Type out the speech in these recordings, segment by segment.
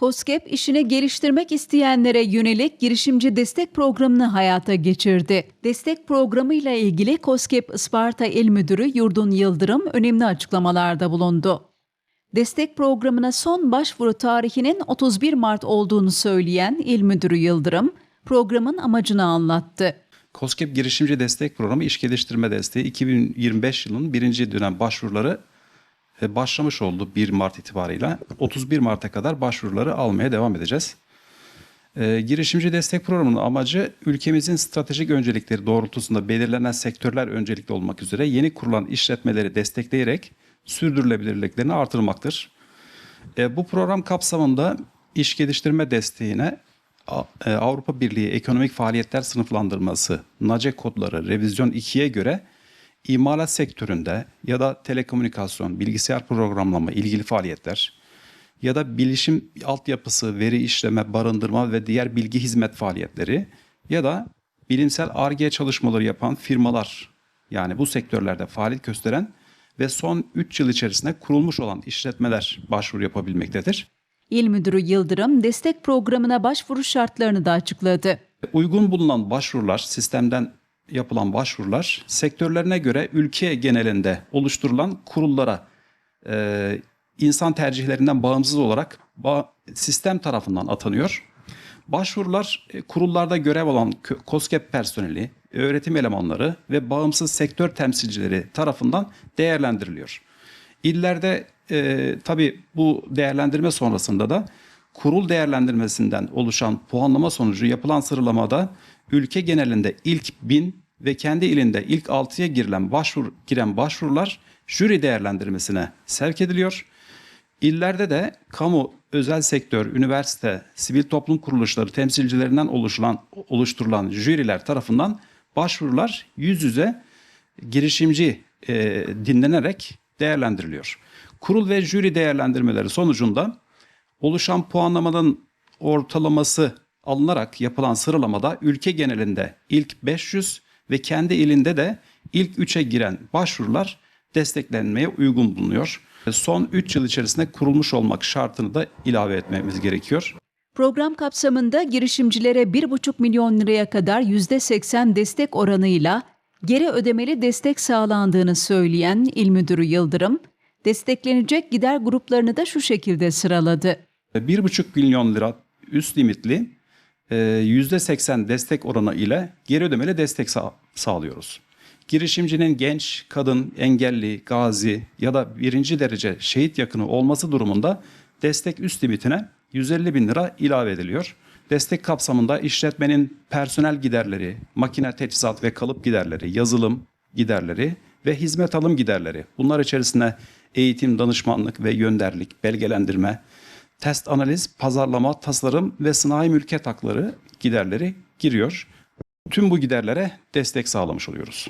COSGAP işini geliştirmek isteyenlere yönelik girişimci destek programını hayata geçirdi. Destek programı ile ilgili COSGAP Isparta İl Müdürü Yurdun Yıldırım önemli açıklamalarda bulundu. Destek programına son başvuru tarihinin 31 Mart olduğunu söyleyen İl Müdürü Yıldırım, programın amacını anlattı. COSGAP Girişimci Destek Programı İş Geliştirme Desteği 2025 yılının birinci dönem başvuruları başlamış oldu 1 Mart itibarıyla. 31 Mart'a kadar başvuruları almaya devam edeceğiz. E, girişimci destek programının amacı ülkemizin stratejik öncelikleri doğrultusunda belirlenen sektörler öncelikli olmak üzere yeni kurulan işletmeleri destekleyerek sürdürülebilirliklerini artırmaktır. E, bu program kapsamında iş geliştirme desteğine e, Avrupa Birliği Ekonomik Faaliyetler Sınıflandırması NACE kodları revizyon 2'ye göre imalat sektöründe ya da telekomünikasyon, bilgisayar programlama ilgili faaliyetler ya da bilişim altyapısı, veri işleme, barındırma ve diğer bilgi hizmet faaliyetleri ya da bilimsel ARGE çalışmaları yapan firmalar yani bu sektörlerde faaliyet gösteren ve son 3 yıl içerisinde kurulmuş olan işletmeler başvuru yapabilmektedir. İl Müdürü Yıldırım destek programına başvuru şartlarını da açıkladı. Uygun bulunan başvurular, sistemden yapılan başvurular sektörlerine göre ülke genelinde oluşturulan kurullara e, insan tercihlerinden bağımsız olarak ba- sistem tarafından atanıyor. Başvurular e, kurullarda görev alan KOSGEB personeli, öğretim elemanları ve bağımsız sektör temsilcileri tarafından değerlendiriliyor. İllerde e, tabii bu değerlendirme sonrasında da kurul değerlendirmesinden oluşan puanlama sonucu yapılan sıralamada ülke genelinde ilk 1000 ve kendi ilinde ilk 6'ya girilen başvur giren başvurular jüri değerlendirmesine sevk ediliyor. İllerde de kamu, özel sektör, üniversite, sivil toplum kuruluşları temsilcilerinden oluşulan oluşturulan jüriler tarafından başvurular yüz yüze girişimci e, dinlenerek değerlendiriliyor. Kurul ve jüri değerlendirmeleri sonucunda oluşan puanlamanın ortalaması alınarak yapılan sıralamada ülke genelinde ilk 500 ve kendi ilinde de ilk 3'e giren başvurular desteklenmeye uygun bulunuyor. Son 3 yıl içerisinde kurulmuş olmak şartını da ilave etmemiz gerekiyor. Program kapsamında girişimcilere 1,5 milyon liraya kadar %80 destek oranıyla geri ödemeli destek sağlandığını söyleyen İl Müdürü Yıldırım, desteklenecek gider gruplarını da şu şekilde sıraladı. 1,5 milyon lira üst limitli %80 destek oranı ile geri ödemeli destek sağ- sağlıyoruz. Girişimcinin genç, kadın, engelli, gazi ya da birinci derece şehit yakını olması durumunda destek üst limitine 150 bin lira ilave ediliyor. Destek kapsamında işletmenin personel giderleri, makine teçhizat ve kalıp giderleri, yazılım giderleri ve hizmet alım giderleri. Bunlar içerisinde eğitim, danışmanlık ve yönderlik, belgelendirme, test analiz, pazarlama, tasarım ve sanayi mülkiyet hakları giderleri giriyor. Tüm bu giderlere destek sağlamış oluyoruz.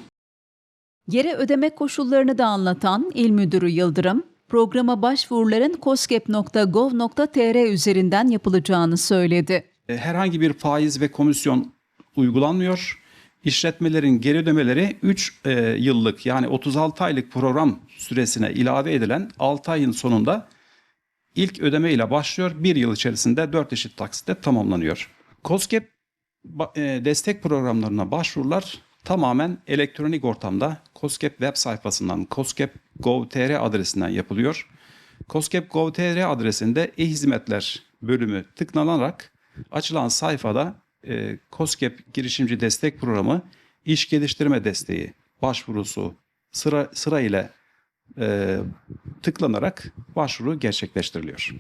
Geri ödeme koşullarını da anlatan İl Müdürü Yıldırım, programa başvuruların koskep.gov.tr üzerinden yapılacağını söyledi. E, Herhangi bir faiz ve komisyon uygulanmıyor. İşletmelerin geri ödemeleri 3 yıllık yani 36 aylık program süresine ilave edilen 6 ayın sonunda ilk ödeme ile başlıyor. Bir yıl içerisinde 4 eşit taksitle tamamlanıyor. COSGAP e, destek programlarına başvurular tamamen elektronik ortamda COSGAP web sayfasından COSGAP.gov.tr adresinden yapılıyor. COSGAP.gov.tr adresinde e-hizmetler bölümü tıklanarak açılan sayfada e, COSGAP girişimci destek programı iş geliştirme desteği başvurusu sıra sıra ile e, tıklanarak başvuru gerçekleştiriliyor.